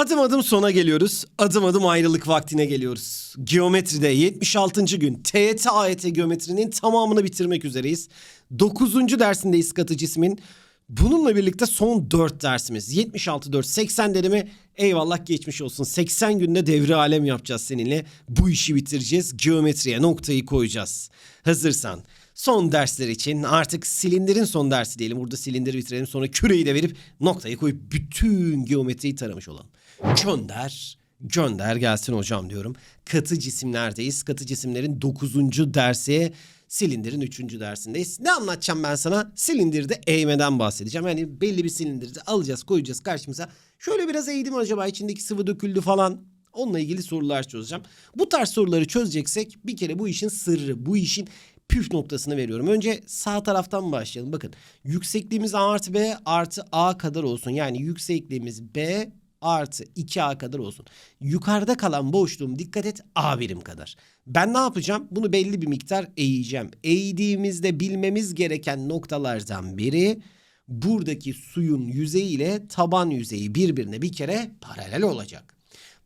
Adım adım sona geliyoruz. Adım adım ayrılık vaktine geliyoruz. Geometride 76. gün TYT AYT geometrinin tamamını bitirmek üzereyiz. 9. dersindeyiz katı cismin. Bununla birlikte son 4 dersimiz. 76 4 80 derimi eyvallah geçmiş olsun. 80 günde devre alem yapacağız seninle. Bu işi bitireceğiz. Geometriye noktayı koyacağız. Hazırsan son dersler için artık silindirin son dersi diyelim. Burada silindiri bitirelim sonra küreyi de verip noktayı koyup bütün geometriyi taramış olalım. Gönder, gönder gelsin hocam diyorum. Katı cisimlerdeyiz. Katı cisimlerin 9. dersi silindirin 3. dersindeyiz. Ne anlatacağım ben sana? Silindirde eğmeden bahsedeceğim. Yani belli bir silindirde alacağız koyacağız karşımıza. Şöyle biraz eğdim acaba içindeki sıvı döküldü falan. Onunla ilgili sorular çözeceğim. Bu tarz soruları çözeceksek bir kere bu işin sırrı, bu işin püf noktasını veriyorum. Önce sağ taraftan başlayalım. Bakın yüksekliğimiz A artı B artı A kadar olsun. Yani yüksekliğimiz B artı 2A kadar olsun. Yukarıda kalan boşluğum dikkat et A birim kadar. Ben ne yapacağım? Bunu belli bir miktar eğeceğim. Eğdiğimizde bilmemiz gereken noktalardan biri buradaki suyun yüzeyi ile taban yüzeyi birbirine bir kere paralel olacak.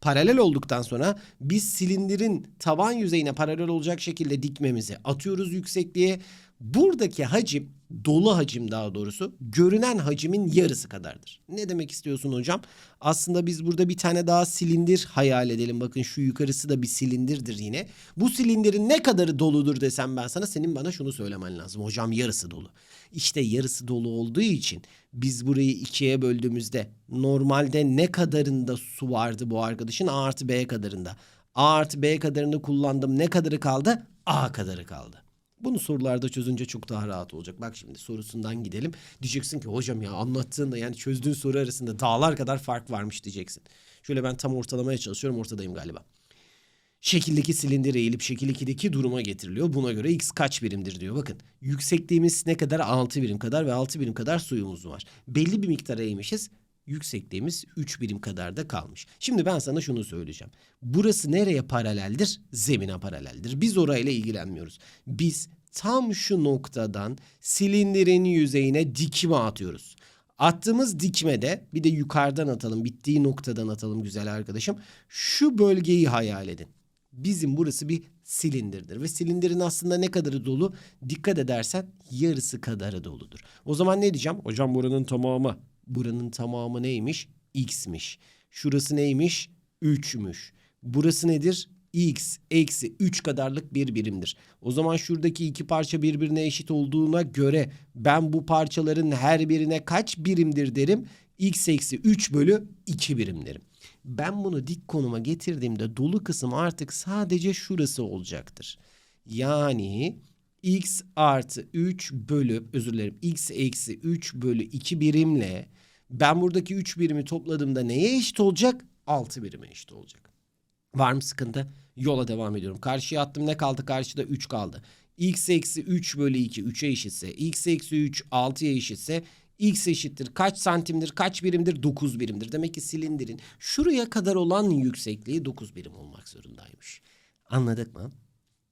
Paralel olduktan sonra biz silindirin taban yüzeyine paralel olacak şekilde dikmemizi atıyoruz yüksekliğe. Buradaki hacim, dolu hacim daha doğrusu, görünen hacimin yarısı kadardır. Ne demek istiyorsun hocam? Aslında biz burada bir tane daha silindir hayal edelim. Bakın şu yukarısı da bir silindirdir yine. Bu silindirin ne kadarı doludur desem ben sana senin bana şunu söylemen lazım. Hocam yarısı dolu. İşte yarısı dolu olduğu için biz burayı ikiye böldüğümüzde normalde ne kadarında su vardı bu arkadaşın? A artı B kadarında. A artı B kadarını kullandım. Ne kadarı kaldı? A kadarı kaldı. Bunu sorularda çözünce çok daha rahat olacak. Bak şimdi sorusundan gidelim. Diyeceksin ki hocam ya anlattığında yani çözdüğün soru arasında dağlar kadar fark varmış diyeceksin. Şöyle ben tam ortalamaya çalışıyorum. Ortadayım galiba. Şekildeki silindir eğilip şekil 2'deki duruma getiriliyor. Buna göre x kaç birimdir diyor. Bakın yüksekliğimiz ne kadar? 6 birim kadar ve 6 birim kadar suyumuz var. Belli bir miktara eğmişiz. Yüksekliğimiz 3 birim kadar da kalmış. Şimdi ben sana şunu söyleyeceğim. Burası nereye paraleldir? Zemine paraleldir. Biz orayla ilgilenmiyoruz. Biz tam şu noktadan silindirin yüzeyine dikme atıyoruz. Attığımız dikmede bir de yukarıdan atalım, bittiği noktadan atalım güzel arkadaşım. Şu bölgeyi hayal edin. Bizim burası bir silindirdir ve silindirin aslında ne kadarı dolu? Dikkat edersen yarısı kadarı doludur. O zaman ne diyeceğim? Hocam buranın tamamı. Buranın tamamı neymiş? X'miş. Şurası neymiş? 3'müş. Burası nedir? X eksi 3 kadarlık bir birimdir. O zaman şuradaki iki parça birbirine eşit olduğuna göre ben bu parçaların her birine kaç birimdir derim? X eksi 3 bölü 2 birim derim. Ben bunu dik konuma getirdiğimde dolu kısım artık sadece şurası olacaktır. Yani x artı 3 bölü özür dilerim x eksi 3 bölü 2 birimle ben buradaki 3 birimi topladığımda neye eşit olacak? 6 birime eşit olacak. Var mı sıkıntı? Yola devam ediyorum. Karşıya attım ne kaldı? Karşıda 3 kaldı. x eksi 3 bölü 2 3'e eşitse x eksi 3 6'ya eşitse x eşittir kaç santimdir kaç birimdir 9 birimdir. Demek ki silindirin şuraya kadar olan yüksekliği 9 birim olmak zorundaymış. Anladık mı?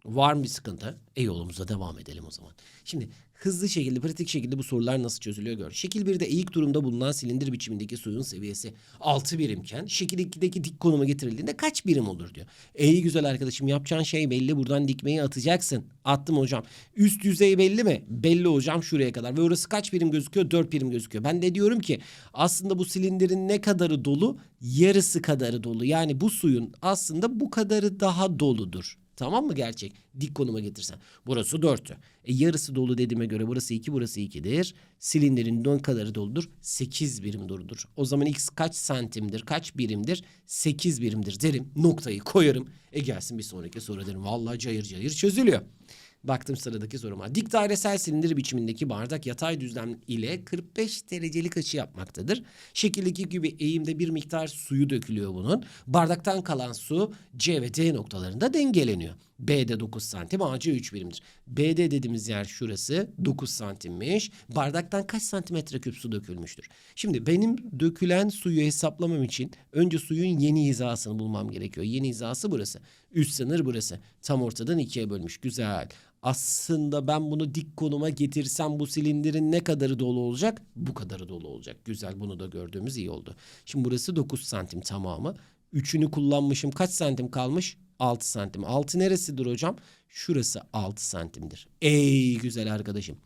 Var mı bir sıkıntı? E yolumuza devam edelim o zaman. Şimdi hızlı şekilde, pratik şekilde bu sorular nasıl çözülüyor gör. Şekil 1'de eğik durumda bulunan silindir biçimindeki suyun seviyesi 6 birimken şekil 2'deki dik konuma getirildiğinde kaç birim olur diyor. Ey güzel arkadaşım yapacağın şey belli. Buradan dikmeyi atacaksın. Attım hocam. Üst yüzey belli mi? Belli hocam şuraya kadar. Ve orası kaç birim gözüküyor? 4 birim gözüküyor. Ben de diyorum ki aslında bu silindirin ne kadarı dolu? Yarısı kadarı dolu. Yani bu suyun aslında bu kadarı daha doludur. Tamam mı gerçek? Dik konuma getirsen. Burası 4'tü. E yarısı dolu dediğime göre burası 2 burası 2'dir. Silindirin ne kadarı doludur? 8 birim doludur. O zaman x kaç santimdir? Kaç birimdir? 8 birimdir derim. Noktayı koyarım. E gelsin bir sonraki soru derim. Vallahi cayır cayır çözülüyor. Baktım sıradaki soruma. Dik dairesel silindir biçimindeki bardak yatay düzlem ile 45 derecelik açı yapmaktadır. Şekildeki gibi eğimde bir miktar suyu dökülüyor bunun. Bardaktan kalan su C ve D noktalarında dengeleniyor. B'de 9 santim, AC 3 birimdir. BD dediğimiz yer şurası 9 santimmiş. Bardaktan kaç santimetre küp su dökülmüştür? Şimdi benim dökülen suyu hesaplamam için önce suyun yeni hizasını bulmam gerekiyor. Yeni hizası burası. Üst sınır burası. Tam ortadan ikiye bölmüş. Güzel. Aslında ben bunu dik konuma getirsem bu silindirin ne kadarı dolu olacak? Bu kadarı dolu olacak. Güzel bunu da gördüğümüz iyi oldu. Şimdi burası 9 santim tamamı. Üçünü kullanmışım. Kaç santim kalmış? 6 santim. 6 neresidir hocam? Şurası 6 santimdir. Ey güzel arkadaşım.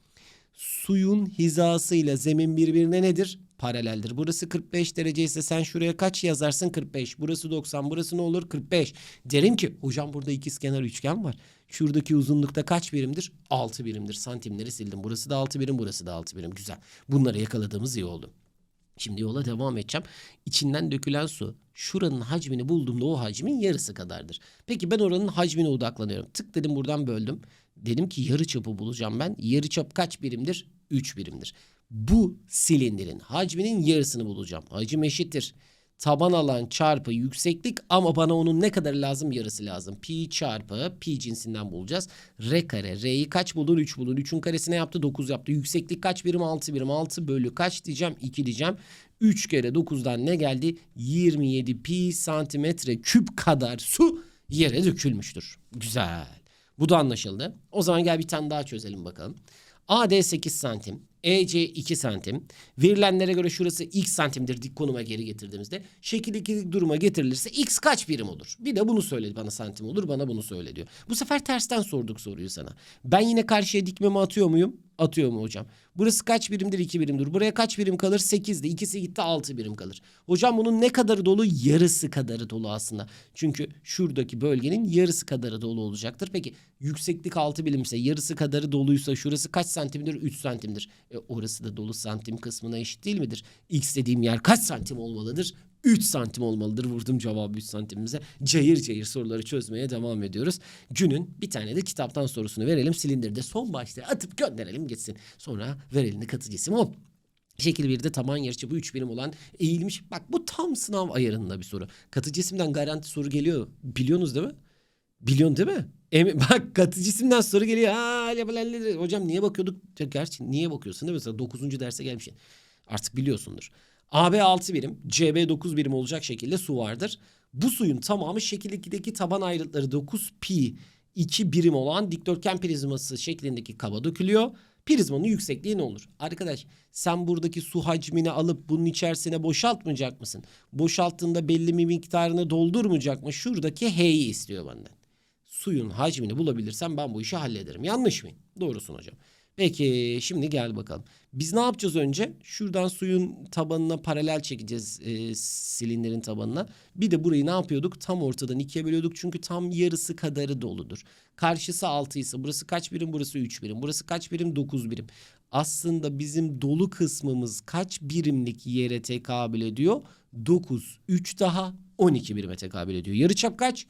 Suyun hizasıyla zemin birbirine nedir? Paraleldir. Burası 45 derece ise sen şuraya kaç yazarsın? 45. Burası 90. Burası ne olur? 45. Derim ki hocam burada ikizkenar üçgen var. Şuradaki uzunlukta kaç birimdir? 6 birimdir. Santimleri sildim. Burası da 6 birim, burası da 6 birim. Güzel. Bunları yakaladığımız iyi oldu. Şimdi yola devam edeceğim. İçinden dökülen su şuranın hacmini bulduğumda o hacmin yarısı kadardır. Peki ben oranın hacmine odaklanıyorum. Tık dedim buradan böldüm. Dedim ki yarı çapı bulacağım ben. Yarı çap kaç birimdir? 3 birimdir. Bu silindirin hacminin yarısını bulacağım. Hacim eşittir. Taban alan çarpı yükseklik ama bana onun ne kadar lazım? Yarısı lazım. Pi çarpı pi cinsinden bulacağız. R kare. R'yi kaç bulur? 3 bulur. 3'ün karesi ne yaptı? 9 yaptı. Yükseklik kaç birim? 6 birim. 6 bölü kaç diyeceğim? 2 diyeceğim. 3 kere 9'dan ne geldi? 27 pi santimetre küp kadar su yere dökülmüştür. Güzel. Bu da anlaşıldı. O zaman gel bir tane daha çözelim bakalım. AD 8 santim, EC 2 santim. Verilenlere göre şurası x santimdir dik konuma geri getirdiğimizde. Şekil ikilik duruma getirilirse x kaç birim olur? Bir de bunu söyledi bana santim olur bana bunu söyle diyor. Bu sefer tersten sorduk soruyu sana. Ben yine karşıya dikmemi atıyor muyum? Atıyor mu hocam? Burası kaç birimdir? 2 birimdir. Buraya kaç birim kalır? 8'di. İkisi gitti 6 birim kalır. Hocam bunun ne kadarı dolu? Yarısı kadarı dolu aslında. Çünkü şuradaki bölgenin yarısı kadarı dolu olacaktır. Peki yükseklik 6 birimse yarısı kadarı doluysa şurası kaç santimdir? 3 santimdir. E, orası da dolu santim kısmına eşit değil midir? X dediğim yer kaç santim olmalıdır? 3 santim olmalıdır. Vurdum cevabı 3 santimimize. Cayır cayır soruları çözmeye devam ediyoruz. Günün bir tane de kitaptan sorusunu verelim. Silindirde son başlığı atıp gönderelim gitsin. Sonra ver katı cisim hop. Şekil 1'de taban yarıçapı 3 birim olan eğilmiş. Bak bu tam sınav ayarında bir soru. Katı cisimden garanti soru geliyor. Biliyorsunuz değil mi? Biliyorsun değil mi? Em- bak katı cisimden soru geliyor. Lalalala. hocam niye bakıyorduk? Gerçi niye bakıyorsun değil mi? Mesela 9. derse gelmişsin. Artık biliyorsundur. AB 6 birim, CB 9 birim olacak şekilde su vardır. Bu suyun tamamı şekil 2'deki taban ayrıtları 9 pi 2 birim olan dikdörtgen prizması şeklindeki kaba dökülüyor. Prizmanın yüksekliği ne olur? Arkadaş sen buradaki su hacmini alıp bunun içerisine boşaltmayacak mısın? Boşalttığında belli bir miktarını doldurmayacak mı? Şuradaki H'yi istiyor benden. Suyun hacmini bulabilirsem ben bu işi hallederim. Yanlış mıyım? Doğrusun hocam. Peki şimdi gel bakalım. Biz ne yapacağız önce? Şuradan suyun tabanına paralel çekeceğiz e, silindirin tabanına. Bir de burayı ne yapıyorduk? Tam ortadan ikiye bölüyorduk çünkü tam yarısı kadarı doludur. Karşısı 6 ise burası kaç birim? Burası 3 birim. Burası kaç birim? 9 birim. Aslında bizim dolu kısmımız kaç birimlik yere tekabül ediyor? 9, 3 daha 12 birime tekabül ediyor. Yarıçap kaç?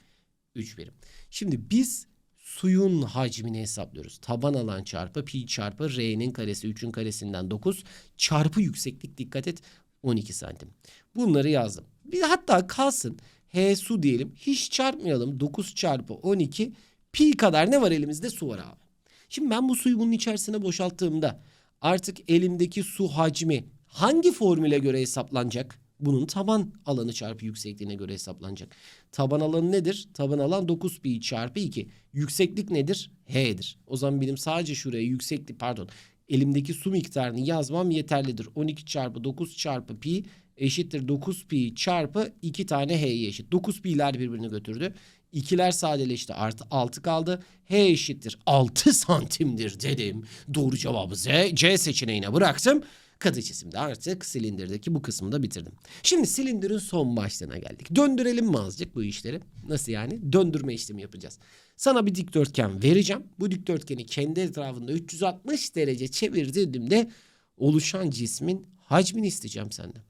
3 birim. Şimdi biz suyun hacmini hesaplıyoruz. Taban alan çarpı pi çarpı r'nin karesi 3'ün karesinden 9 çarpı yükseklik dikkat et 12 santim. Bunları yazdım. Bir hatta kalsın h su diyelim. Hiç çarpmayalım. 9 çarpı 12 pi kadar ne var elimizde? Su var abi. Şimdi ben bu suyu bunun içerisine boşalttığımda artık elimdeki su hacmi hangi formüle göre hesaplanacak? Bunun taban alanı çarpı yüksekliğine göre hesaplanacak. Taban alanı nedir? Taban alan 9 pi çarpı 2. Yükseklik nedir? H'dir. O zaman benim sadece şuraya yükseklik pardon elimdeki su miktarını yazmam yeterlidir. 12 çarpı 9 çarpı pi eşittir 9 pi çarpı 2 tane h'ye eşit. 9 pi'ler birbirini götürdü. İkiler sadeleşti artı 6 kaldı. H eşittir 6 santimdir dedim. Doğru cevabı Z, C seçeneğine bıraktım. Katı cisimde artık silindirdeki bu kısmı da bitirdim. Şimdi silindirin son başlığına geldik. Döndürelim mi azıcık bu işleri? Nasıl yani? Döndürme işlemi yapacağız. Sana bir dikdörtgen vereceğim. Bu dikdörtgeni kendi etrafında 360 derece çevirdiğimde oluşan cismin hacmini isteyeceğim senden.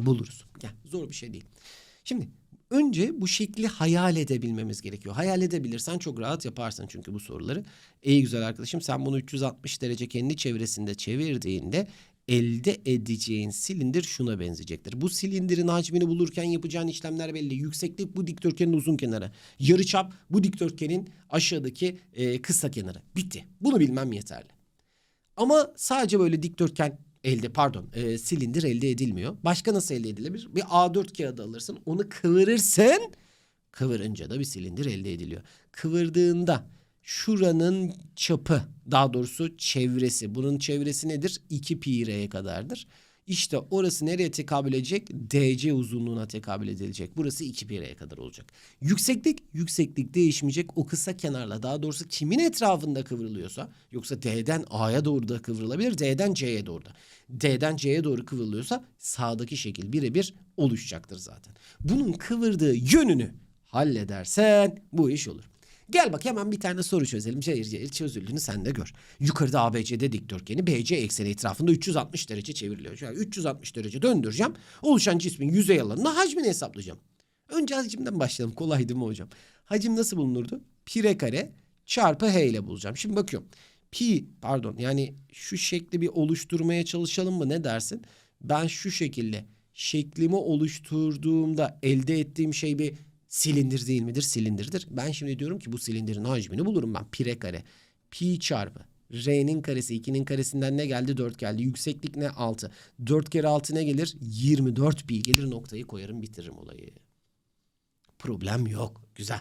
Buluruz. Gel zor bir şey değil. Şimdi önce bu şekli hayal edebilmemiz gerekiyor. Hayal edebilirsen çok rahat yaparsın çünkü bu soruları. İyi güzel arkadaşım sen bunu 360 derece kendi çevresinde çevirdiğinde elde edeceğin silindir şuna benzeyecektir. Bu silindirin hacmini bulurken yapacağın işlemler belli. Yükseklik bu dikdörtgenin uzun kenarı. Yarıçap bu dikdörtgenin aşağıdaki e, kısa kenarı. Bitti. Bunu bilmem yeterli. Ama sadece böyle dikdörtgen elde pardon e, silindir elde edilmiyor. Başka nasıl elde edilebilir? Bir A4 kağıdı alırsın onu kıvırırsın. Kıvırınca da bir silindir elde ediliyor. Kıvırdığında şuranın çapı daha doğrusu çevresi. Bunun çevresi nedir? 2 pi r'ye kadardır. İşte orası nereye tekabül edecek? DC uzunluğuna tekabül edilecek. Burası 2 pi r'ye kadar olacak. Yükseklik, yükseklik değişmeyecek. O kısa kenarla daha doğrusu kimin etrafında kıvrılıyorsa yoksa D'den A'ya doğru da kıvrılabilir. D'den C'ye doğru da. D'den C'ye doğru kıvrılıyorsa sağdaki şekil birebir oluşacaktır zaten. Bunun kıvırdığı yönünü halledersen bu iş olur. Gel bak hemen bir tane soru çözelim. Cayır cayır çözüldüğünü sen de gör. Yukarıda ABCD dikdörtgeni BC ekseni etrafında 360 derece çevriliyor. Şöyle 360 derece döndüreceğim. Oluşan cismin yüzey alanına hacmini hesaplayacağım. Önce hacimden başlayalım. Kolay değil mi hocam? Hacim nasıl bulunurdu? Pi r kare çarpı h ile bulacağım. Şimdi bakıyorum. Pi pardon yani şu şekli bir oluşturmaya çalışalım mı ne dersin? Ben şu şekilde şeklimi oluşturduğumda elde ettiğim şey bir silindir değil midir? Silindirdir. Ben şimdi diyorum ki bu silindirin hacmini bulurum ben. Pi r kare. Pi çarpı. R'nin karesi 2'nin karesinden ne geldi? 4 geldi. Yükseklik ne? 6. 4 kere 6 ne gelir? 24 pi gelir noktayı koyarım bitiririm olayı. Problem yok. Güzel.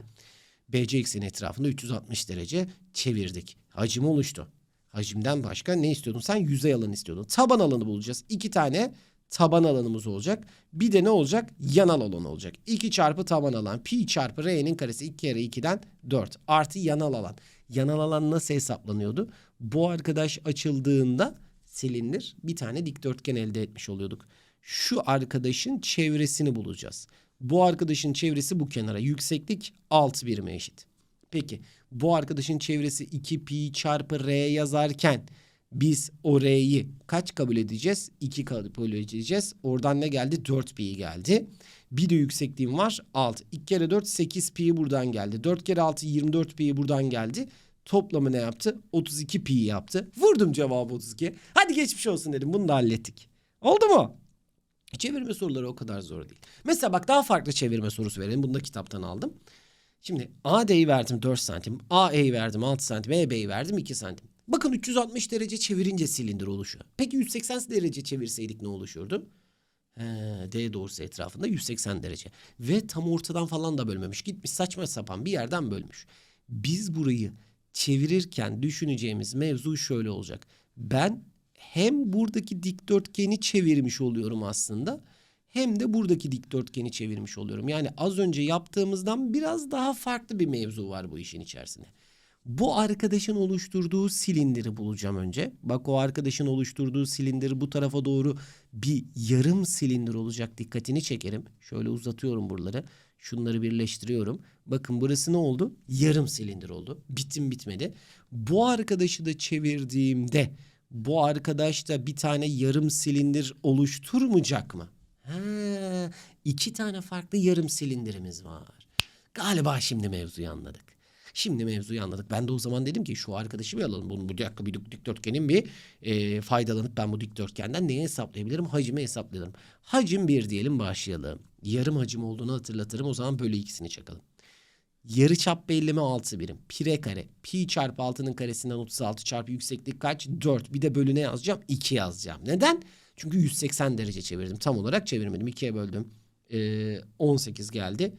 BC ekseni etrafında 360 derece çevirdik. Hacim oluştu. Hacimden başka ne istiyordun? Sen yüzey alanı istiyordun. Taban alanı bulacağız. İki tane taban alanımız olacak. Bir de ne olacak? Yanal alan olacak. 2 çarpı taban alan. Pi çarpı R'nin karesi 2 kere 2'den 4. Artı yanal alan. Yanal alan nasıl hesaplanıyordu? Bu arkadaş açıldığında silindir bir tane dikdörtgen elde etmiş oluyorduk. Şu arkadaşın çevresini bulacağız. Bu arkadaşın çevresi bu kenara. Yükseklik 6 birime eşit. Peki bu arkadaşın çevresi 2 pi çarpı r yazarken biz o r'yi kaç kabul edeceğiz? 2 kabul edeceğiz. Oradan ne geldi? 4 pi geldi. Bir de yüksekliğim var 6. 2 kere 4 8 pi buradan geldi. 4 kere 6 24 pi buradan geldi. Toplamı ne yaptı? 32 pi yaptı. Vurdum cevabı 32. Hadi geçmiş olsun dedim. Bunu da hallettik. Oldu mu? Çevirme soruları o kadar zor değil. Mesela bak daha farklı çevirme sorusu verelim. Bunu da kitaptan aldım. Şimdi AD'yi verdim 4 santim. AE'yi verdim 6 santim. EB'yi verdim 2 santim. Bakın 360 derece çevirince silindir oluşuyor. Peki 180 derece çevirseydik ne oluşurdu? He, D doğrusu etrafında 180 derece. Ve tam ortadan falan da bölmemiş. Gitmiş saçma sapan bir yerden bölmüş. Biz burayı çevirirken düşüneceğimiz mevzu şöyle olacak. Ben hem buradaki dikdörtgeni çevirmiş oluyorum aslında hem de buradaki dikdörtgeni çevirmiş oluyorum. Yani az önce yaptığımızdan biraz daha farklı bir mevzu var bu işin içerisinde. Bu arkadaşın oluşturduğu silindiri bulacağım önce. Bak o arkadaşın oluşturduğu silindir bu tarafa doğru bir yarım silindir olacak. Dikkatini çekerim. Şöyle uzatıyorum buraları. Şunları birleştiriyorum. Bakın burası ne oldu? Yarım silindir oldu. Bitim bitmedi. Bu arkadaşı da çevirdiğimde bu arkadaş da bir tane yarım silindir oluşturmayacak mı? Ha, iki tane farklı yarım silindirimiz var. Galiba şimdi mevzuyu anladık. Şimdi mevzuyu anladık. Ben de o zaman dedim ki şu arkadaşı bir alalım. Bunu bu dakika bir dikdörtgenin bir e, faydalanıp ben bu dikdörtgenden neyi hesaplayabilirim? Hacmi hesaplayalım. Hacim bir diyelim başlayalım. Yarım hacim olduğunu hatırlatırım. O zaman bölü ikisini çakalım. Yarı çap belleme 6 birim. Pi r kare. Pi çarpı 6'nın karesinden 36 çarpı yükseklik kaç? 4. Bir de bölü ne yazacağım? 2 yazacağım. Neden? Çünkü 180 derece çevirdim. Tam olarak çevirmedim. 2'ye böldüm. Ee, 18 geldi.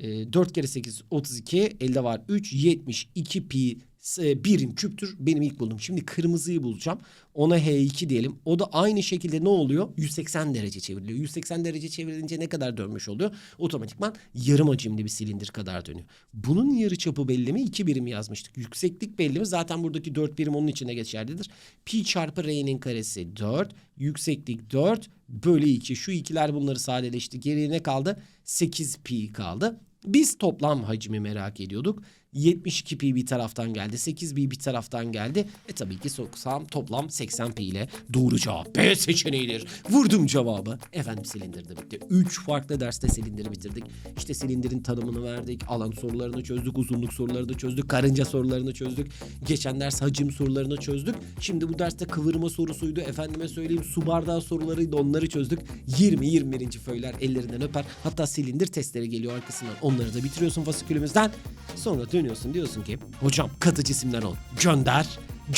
Ee, 4 kere 8 32. Elde var 3. 72 pi e, birim küptür. Benim ilk buldum. Şimdi kırmızıyı bulacağım. Ona H2 diyelim. O da aynı şekilde ne oluyor? 180 derece çevriliyor. 180 derece çevrilince ne kadar dönmüş oluyor? Otomatikman yarım hacimli bir silindir kadar dönüyor. Bunun yarıçapı belli mi? 2 birim yazmıştık. Yükseklik belli mi? Zaten buradaki 4 birim onun içine geçerlidir. Pi çarpı R'nin karesi 4. Yükseklik 4 bölü 2. Şu ikiler bunları sadeleşti. Geriye ne kaldı? 8 pi kaldı. Biz toplam hacmi merak ediyorduk. 72 pi bir taraftan geldi. 8 pi bir taraftan geldi. E tabii ki soksam toplam 80 pi ile doğru cevap B seçeneğidir. Vurdum cevabı. Efendim silindir de bitti. 3 farklı derste silindiri bitirdik. İşte silindirin tanımını verdik. Alan sorularını çözdük. Uzunluk sorularını çözdük. Karınca sorularını çözdük. Geçen ders hacim sorularını çözdük. Şimdi bu derste kıvırma sorusuydu. Efendime söyleyeyim su bardağı sorularıydı. Onları çözdük. 20-21. föyler ellerinden öper. Hatta silindir testleri geliyor arkasından. Onları da bitiriyorsun fasikülümüzden. Sonra dönüyorsun diyorsun ki hocam katı cisimler ol. Gönder.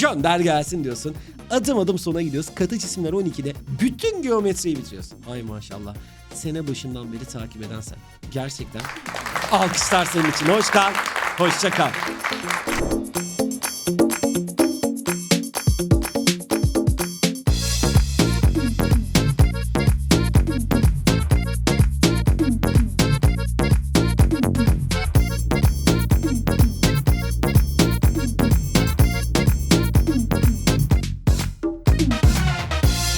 Gönder gelsin diyorsun. Adım adım sona gidiyoruz. Katı cisimler 12'de bütün geometriyi bitiriyorsun. Ay maşallah. Sene başından beri takip eden sen. Gerçekten alkışlar senin için. Hoş kal. Hoşça kal.